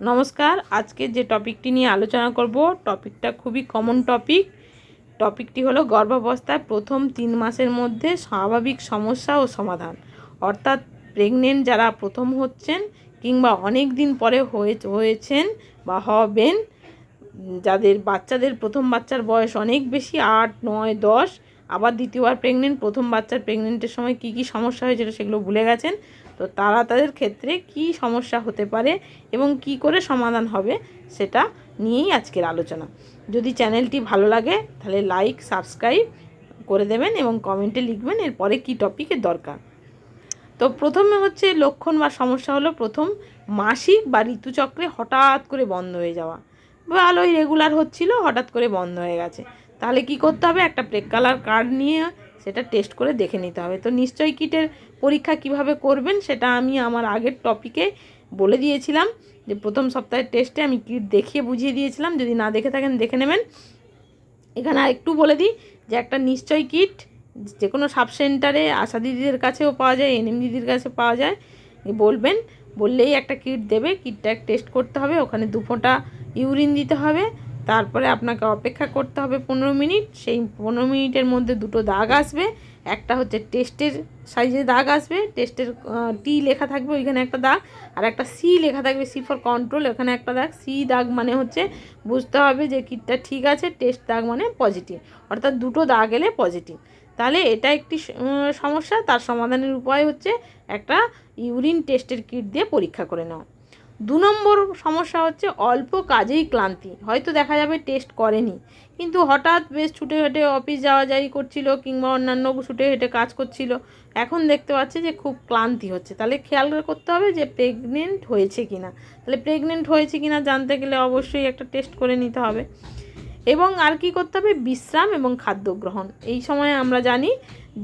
নমস্কার, আজকে যে টপিকটি নিয়ে আলোচনা করব, টপিকটা খুবই কমন টপিক টপিকটি হলো গর্ভাবস্থায় প্রথম তিন মাসের মধ্যে স্বাভাবিক সমস্যা ও সমাধান। অর্থাৎ প্রেগনেন্ট যারা প্রথম হচ্ছেন কিংবা অনেক দিন পরে হয়ে, হয়েছেন বা হবেন, যাদের বাচ্চাদের প্রথম বাচ্চার বয়স অনেক বেশি, আট, নয়, দশ আবার দ্বিতীয়বার প্রেগনেন্ট প্রথম বাচ্চার প্রেগনেন্টের সময় কি কি সমস্যা হয়েছিল সেগুলো ভুলে গেছেন। তো তারা তাদের ক্ষেত্রে কি সমস্যা হতে পারে এবং কি করে সমাধান হবে সেটা নিয়েই আজকের আলোচনা। যদি চ্যানেলটি ভালো লাগে তাহলে লাইক সাবস্ক্রাইব করে দেবেন এবং কমেন্টে লিখবেন এরপরে কি টপিকের দরকার। তো প্রথমে হচ্ছে লক্ষণ বা সমস্যা হলো প্রথম মাসিক বা ঋতুচক্রে হঠাৎ করে বন্ধ হয়ে যাওয়া। ভালোই রেগুলার হচ্ছিল, হঠাৎ করে বন্ধ হয়ে গেছে। তাহলে কি করতে হবে? একটা প্রেক কালার কার্ড নিয়ে সেটা টেস্ট করে দেখে নিতে হবে। তো নিশ্চয়ই কিটের পরীক্ষা কীভাবে করবেন সেটা আমি আমার আগের টপিকে বলে দিয়েছিলাম। যে প্রথম সপ্তাহের টেস্টে আমি কিট দেখিয়ে বুঝিয়ে দিয়েছিলাম। যদি না দেখে থাকেন, দেখে নেবেন। এখানে একটু বলে দিই যে একটা নিশ্চয় কিট যে কোনো সাব সেন্টারে আশা দিদিদের কাছেও পাওয়া যায়, এনএম দিদির কাছে পাওয়া যায়। বলবেন, বললেই একটা কিট দেবে। কিটটা টেস্ট করতে হবে। ওখানে দু ফোঁটা ইউরিন দিতে হবে। তারপরে আপনাকে অপেক্ষা করতে হবে পনেরো মিনিট। সেই পনেরো মিনিটের মধ্যে দুটো দাগ আসবে। একটা হচ্ছে টেস্টের সাইজে দাগ আসবে। টেস্টের টি লেখা থাকবে ওইখানে একটা দাগ। আর একটা সি লেখা থাকবে সি ফর কন্ট্রোল ওখানে একটা দাগ। সি দাগ মানে হচ্ছে বুঝতে হবে যে কিটটা ঠিক আছে, টেস্ট দাগ মানে পজিটিভ অর্থাৎ দুটো দাগ এলে পজিটিভ তাহলে এটা একটি সমস্যা। তার সমাধানের উপায় হচ্ছে একটা ইউরিন টেস্টের কিট দিয়ে পরীক্ষা করে নেওয়া। দু নম্বর সমস্যা হচ্ছে অল্প কাজেই ক্লান্তি। হয়তো দেখা যাবে টেস্ট করেনি। কিন্তু হঠাৎ বেশ ছুটে হেঁটে অফিস যাওয়া যাই করছিল কিংবা অন্যান্য ছুটে হেঁটে কাজ করছিল, এখন দেখতে পাচ্ছে যে খুব ক্লান্তি হচ্ছে। তাহলে খেয়াল করতে হবে যে প্রেগনেন্ট হয়েছে কি না তাহলে প্রেগনেন্ট হয়েছে কি না জানতে গেলে অবশ্যই একটা টেস্ট করে নিতে হবে। এবং আর কি করতে হবে? বিশ্রাম এবং খাদ্য গ্রহণ। এই সময় আমরা জানি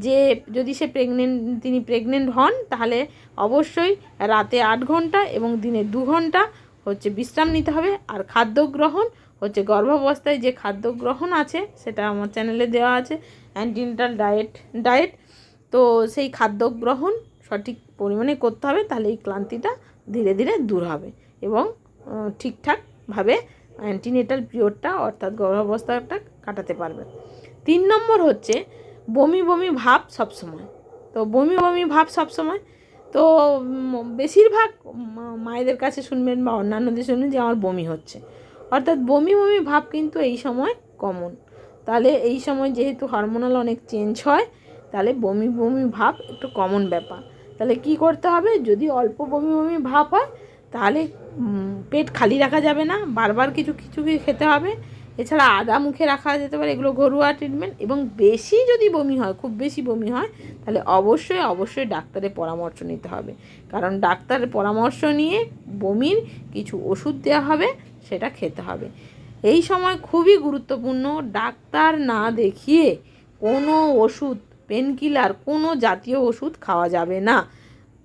যে, যদি সে প্রেগনেন্ট তিনি প্রেগনেন্ট হন, তাহলে অবশ্যই রাতে আট ঘণ্টা এবং দিনে দু ঘণ্টা হচ্ছে বিশ্রাম নিতে হবে। আর খাদ্য গ্রহণ হচ্ছে গর্ভাবস্থায় যে খাদ্য গ্রহণ আছে, সেটা আমার চ্যানেলে দেওয়া আছে অ্যান্টিনেটাল ডায়েট ডায়েট তো সেই খাদ্য গ্রহণ সঠিক পরিমাণে করতে হবে, তাহলে এই ক্লান্তিটা ধীরে ধীরে দূর হবে এবং ঠিকঠাকভাবে অ্যান্টিনেটাল পিরিয়ডটা অর্থাৎ গর্ভাবস্থাটা কাটাতে পারবে। তিন নম্বর হচ্ছে বমি বমি ভাব সবসময়। তো বমি বমি ভাব সবসময়। তো বেশিরভাগ মায়েদের কাছে শুনবেন বা অন্যান্যদের শুনবেন যে আমার বমি হচ্ছে। অর্থাৎ বমি বমি ভাব কিন্তু এই সময় কমন। তাহলে এই সময় যেহেতু হরমোনাল অনেক চেঞ্জ হয়, তাহলে বমি বমি ভাব একটু কমন ব্যাপার। তাহলে কি করতে হবে? যদি অল্প বমি বমি ভাব হয়, তাহলে পেট খালি রাখা যাবে না, বারবার কিছু কিছু খেতে হবে। এছাড়া আদা মুখে রাখা যেতে পারে, এগুলো ঘরোয়া ট্রিটমেন্ট এবং বেশি যদি বমি হয়, খুব বেশি বমি হয়, তাহলে অবশ্যই অবশ্যই ডাক্তারের পরামর্শ নিতে হবে। কারণ ডাক্তারের পরামর্শ নিয়ে বমির কিছু ওষুধ দেওয়া হবে, সেটা খেতে হবে। এই সময় খুবই গুরুত্বপূর্ণ, ডাক্তার না দেখিয়ে কোনো ওষুধ পেনকিলার কোনো জাতীয় ওষুধ খাওয়া যাবে না।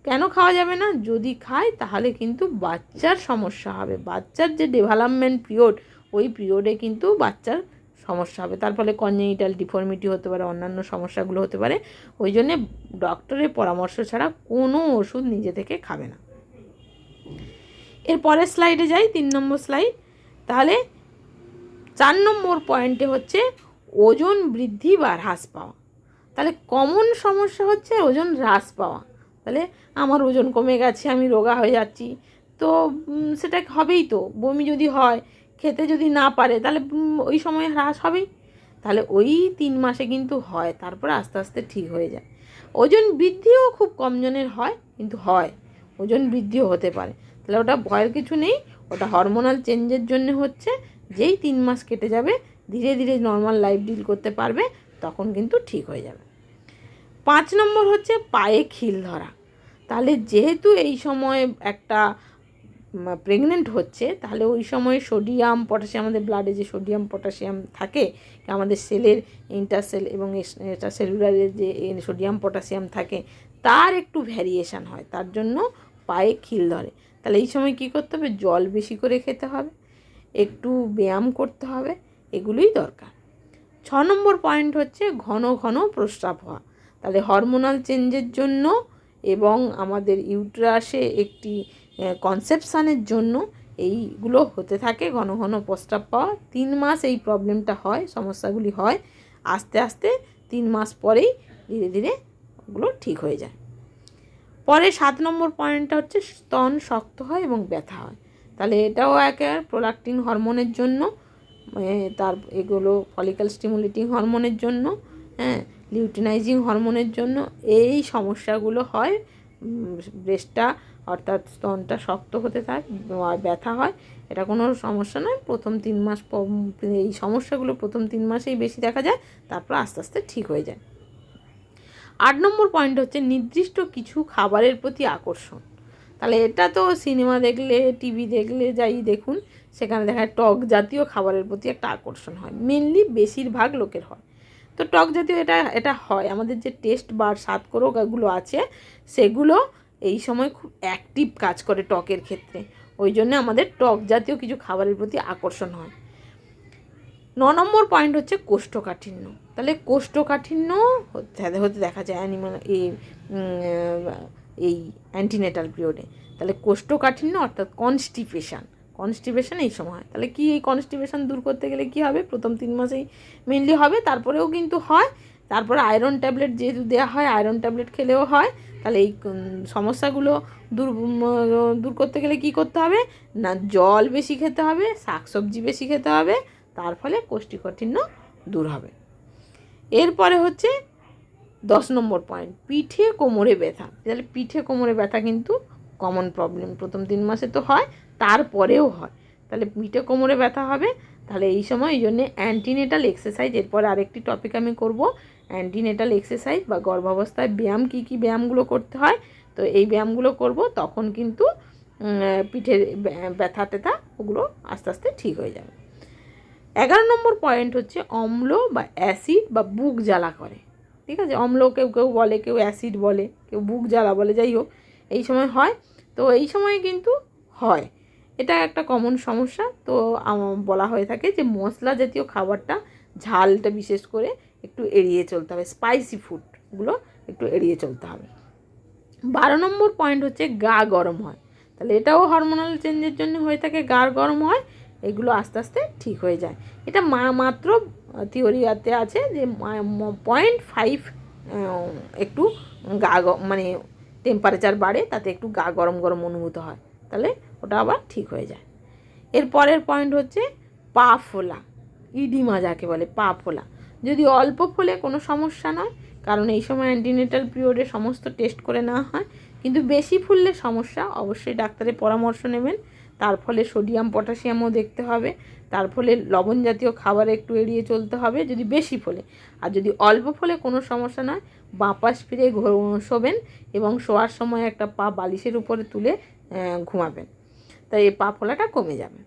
কেন খাওয়া যাবে না? যদি খায়, তাহলে কিন্তু বাচ্চার সমস্যা হবে। বাচ্চার যে ডেভেলপমেন্ট পিরিয়ড ওই পিরিয়ডে কিন্তু বাচ্চার সমস্যা হবে। তার ফলে কনজেনিটাল ডিফর্মিটি হতে পারে, অন্যান্য সমস্যাগুলো হতে পারে। ওই জন্যে ডক্টরের পরামর্শ ছাড়া কোনো ওষুধ নিজে থেকে খাবে না। এর পরের স্লাইডে যাই, তিন নম্বর স্লাইড তাহলে চার নম্বর পয়েন্টে হচ্ছে ওজন বৃদ্ধি বা হ্রাস পাওয়া। তাহলে কমন সমস্যা হচ্ছে ওজন হ্রাস পাওয়া। তাহলে আমার ওজন কমে গেছে, আমি রোগা হয়ে যাচ্ছি। তো সেটা হবেই তো, বমি যদি হয়, খেতে যদি না পারে, তাহলে ওই সময় হ্রাস হবেই। তাহলে ওই তিন মাসে কিন্তু হয়, তারপরে আস্তে আস্তে ঠিক হয়ে যায়। ওজন বৃদ্ধিও খুব কম জনের হয়, কিন্তু হয়, ওজন বৃদ্ধিও হতে পারে। তাহলে ওটা ভয়ের কিছু নেই, ওটা হরমোনাল চেঞ্জের জন্য হচ্ছে, যেই তিন মাস কেটে যাবে, ধীরে ধীরে নর্মাল লাইফ ডিল করতে পারবে, তখন কিন্তু ঠিক হয়ে যাবে। পাঁচ নম্বর হচ্ছে পায়ে খিল ধরা। তাহলে যেহেতু এই সময় একটা প্রেগনেন্ট হচ্ছে, তাহলে ওই সময় সোডিয়াম পটাশিয়াম আমাদের ব্লাডে যে সোডিয়াম পটাশিয়াম থাকে আমাদের সেলের ইন্টারসেল এবং সেলুলারের যে সোডিয়াম পটাশিয়াম থাকে, তার একটু ভ্যারিয়েশান হয়, তার জন্য পায়ে খিল ধরে। তাহলে এই সময় কী করতে হবে? জল বেশি করে খেতে হবে, একটু ব্যায়াম করতে হবে, এগুলোই দরকার। ছ নম্বর পয়েন্ট হচ্ছে ঘন ঘন প্রস্রাব হওয়া। তাহলে হরমোনাল চেঞ্জের জন্য এবং আমাদের ইউট্রাসে একটি কনসেপশানের জন্য এইগুলো হতে থাকে। ঘন ঘন প্রস্তাব পাওয়া। তিন মাস এই প্রবলেমটা হয়, সমস্যাগুলি হয়। আস্তে আস্তে তিন মাস পরেই ধীরে ধীরে ওগুলো ঠিক হয়ে যায়। পরে সাত নম্বর পয়েন্টটা হচ্ছে স্তন শক্ত হয় এবং ব্যথা হয়। তাহলে এটাও একে প্রোলাক্টিন হরমোনের জন্য। তার, এগুলো ফলিক্যাল স্টিমুলেটিং হরমোনের জন্য। হ্যাঁ লিউটিনাইজিং হরমোনের জন্য এই সমস্যাগুলো হয়। ব্রেস্টটা অর্থাৎ স্তনটা শক্ত হতে থাকে ব্যথা হয়, এটা কোনো সমস্যা নয়। প্রথম তিন মাস এই সমস্যাগুলো প্রথম তিন মাসেই বেশি দেখা যায়, তারপর আস্তে আস্তে ঠিক হয়ে যায়। আট নম্বর পয়েন্ট হচ্ছে নির্দিষ্ট কিছু খাবারের প্রতি আকর্ষণ। তাহলে এটা তো সিনেমা দেখলে, টিভি দেখলে যাই দেখুন, সেখানে দেখা যায় টক জাতীয় খাবারের প্রতি একটা আকর্ষণ হয়। মেনলি বেশিরভাগ লোকের হয়। তো টক জাতীয় এটা এটা হয়। আমাদের যে টেস্ট বার বা স্বাদকরকগুলো আছে, সেগুলো এই সময় খুব অ্যাক্টিভ কাজ করে টকের ক্ষেত্রে। ওই জন্য আমাদের টক জাতীয় কিছু খাবারের প্রতি আকর্ষণ হয়। ন নম্বর পয়েন্ট হচ্ছে কোষ্ঠকাঠিন্য। তাহলে কোষ্ঠকাঠিন্য হতে হতে দেখা যায় অ্যানিমাল এই এই অ্যান্টিনেটাল পিরিয়ডে তাহলে কোষ্ঠকাঠিন্য অর্থাৎ কনস্টিপেশান কনস্টিপেশন এই সময় তাহলে কি এই কনস্টিপেশন দূর করতে গেলে কি হবে? প্রথম তিন মাসেই মেনলি হবে, তারপরেও কিন্তু হয়। তারপরে আয়রন ট্যাবলেট যেহেতু দেওয়া হয় আয়রন ট্যাবলেট খেলেও হয়। তাহলে এই সমস্যাগুলো দূর দূর করতে গেলে কি করতে হবে? না, জল বেশি খেতে হবে, শাকসবজি বেশি খেতে হবে, তার ফলে কোষ্ঠীকাঠিন্য দূর হবে। এরপরে হচ্ছে দশ নম্বর পয়েন্ট পিঠে কোমরে ব্যথা। তাহলে পিঠে কোমরে ব্যথা কিন্তু কমন প্রবলেম প্রথম তিন মাসে তো হয় তারপরেও হয়। তাহলে পিঠে কোমরে ব্যথা হবে, তাহলে এই সময় এই জন্যে অ্যান্টিনেটাল এক্সারসাইজ এরপরে আরেকটি টপিক আমি করব অ্যান্টিনেটাল এক্সারসাইজ বা গর্ভাবস্থায় ব্যায়াম, কী কী ব্যায়ামগুলো করতে হয়, তো এই ব্যায়ামগুলো করব, তখন কিন্তু পিঠের ব্যথা টেথা ওগুলো আস্তে আস্তে ঠিক হয়ে যাবে। এগারো নম্বর পয়েন্ট হচ্ছে অম্ল বা অ্যাসিড বা বুক জ্বালা করে। ঠিক আছে? অম্ল কেউ কেউ বলে, কেউ অ্যাসিড বলে, কেউ বুক জ্বালা বলে, যাই হোক, এই সময় হয়, তো এই সময় কিন্তু হয়। এটা একটা কমন সমস্যা। তো বলা হয়ে থাকে যে মশলা জাতীয় খাবারটা ঝালটা বিশেষ করে একটু এড়িয়ে চলতে হবে। স্পাইসি ফুডগুলো একটু এড়িয়ে চলতে হবে। বারো নম্বর পয়েন্ট হচ্ছে গা গরম হয়। তাহলে এটাও হরমোনাল চেঞ্জের জন্য হয়ে থাকে, গা গরম হয়, এগুলো আস্তে আস্তে ঠিক হয়ে যায়। এটা মা, মাত্র থিওরিয়াতে আছে যে পয়েন্ট ফাইভ একটু গা মানে টেম্পারেচার বাড়ে, তাতে একটু গা গরম গরম অনুভূত হয়। তাহলে ওটা আবার ঠিক হয়ে যায়। এর পরের পয়েন্ট হচ্ছে পা ফোলা। ইডিমা যাকে বলে, পা ফোলা। যদি অল্প ফোলে কোনো সমস্যা নয়, কারণ এই সময় অ্যান্টিনেটাল পিরিয়ডে সমস্ত টেস্ট করে নেওয়া হয়, কিন্তু বেশি ফুললে সমস্যা অবশ্যই ডাক্তারের পরামর্শ নেবেন। তার ফলে সোডিয়াম পটাশিয়ামও দেখতে হবে। তার ফলে লবণ জাতীয় খাবার একটু এড়িয়ে চলতে হবে যদি বেশি ফলে। আর যদি অল্প ফলে কোনো সমস্যা নয় বাঁপাশ ফিরে শোবেন এবং শোয়ার সময় একটা পা বালিশের উপরে তুলে ঘুমাবেন। তাই এই পা ফোলাটা কমে যাবে।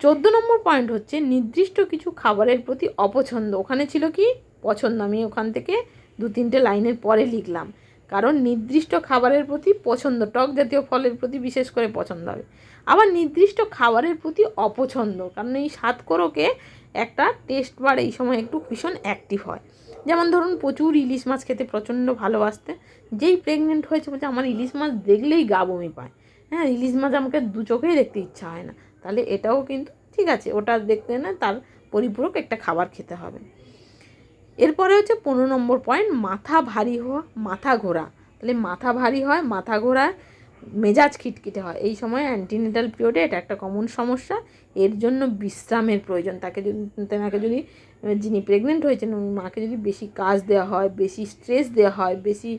চোদ্দ নম্বর পয়েন্ট হচ্ছে নির্দিষ্ট কিছু খাবারের প্রতি অপছন্দ। ওখানে ছিল কি? পছন্দ। আমি ওখান থেকে দু তিনটে লাইনের পরে লিখলাম। কারণ নির্দিষ্ট খাবারের প্রতি পছন্দ, টক জাতীয় ফলের প্রতি বিশেষ করে পছন্দ হবে। আবার নির্দিষ্ট খাবারের প্রতি অপছন্দ, কারণ এই সাতকরকে একটা টেস্ট বার এই সময় একটু ভীষণ অ্যাক্টিভ হয়। যেমন ধরুন, প্রচুর ইলিশ মাছ খেতে প্রচণ্ড ভালোবাসতে। যেই প্রেগনেন্ট হয়েছে বলছে, আমার ইলিশ মাছ দেখলেই গা বমি পায়। হ্যাঁ ইলিশ মাছ আমাকে দু চোখেই দেখতে ইচ্ছা হয় না। তাহলে এটাও কিন্তু ঠিক আছে, ওটা দেখতে না তার পরিপূরক একটা খাবার খেতে হবে। এরপরে হচ্ছে পনেরো নম্বর পয়েন্ট মাথা ভারী হওয়া, মাথা ঘোরা। তাহলে মাথা ভারী হয়, মাথা ঘোরা মেজাজ খিটখিটে হয়। এই সময় অ্যান্টিনেটাল পিরিয়ডে এটা একটা কমন সমস্যা। এর জন্য বিশ্রামের প্রয়োজন। তাকে যদি, তেনাকে যদি, যিনি প্রেগনেন্ট হয়েছেন মাকে যদি বেশি কাজ দেওয়া হয়, বেশি স্ট্রেস দেওয়া হয়, বেশি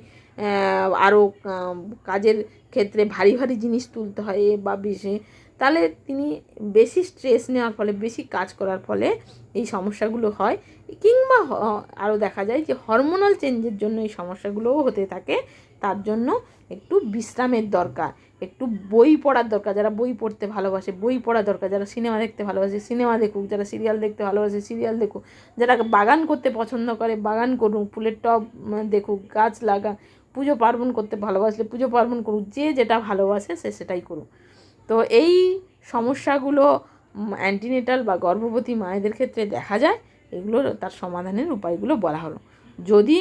আরও কাজের ক্ষেত্রে ভারী ভারী জিনিস তুলতে হয় বা বেশি তাহলে তিনি বেশি স্ট্রেস নেওয়ার ফলে, বেশি কাজ করার ফলে এই সমস্যাগুলো হয়। কিংবা আরও দেখা যায় যে হরমোনাল চেঞ্জের জন্য এই সমস্যাগুলোও হতে থাকে। তার জন্য একটু বিশ্রামের দরকার, একটু বই পড়ার দরকার। যারা বই পড়তে ভালোবাসে, বই পড়া দরকার। যারা সিনেমা দেখতে ভালোবাসে, সিনেমা দেখুক। যারা সিরিয়াল দেখতে ভালোবাসে সিরিয়াল দেখুক। যারা বাগান করতে পছন্দ করে, বাগান করুক, ফুলের টব দেখুক, গাছ লাগা পুজো পার্বণ করতে ভালোবাসলে পুজো পার্বণ করুক, যে যেটা ভালোবাসে সে সেটাই করুক। তো এই সমস্যাগুলো অ্যান্টিনেটাল বা গর্ভবতী মায়েদের ক্ষেত্রে দেখা যায়, এগুলো তার সমাধানের উপায়গুলো বলা হলো। যদি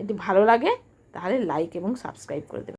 এটি ভালো লাগে, তাহলে লাইক এবং সাবস্ক্রাইব করে দেবে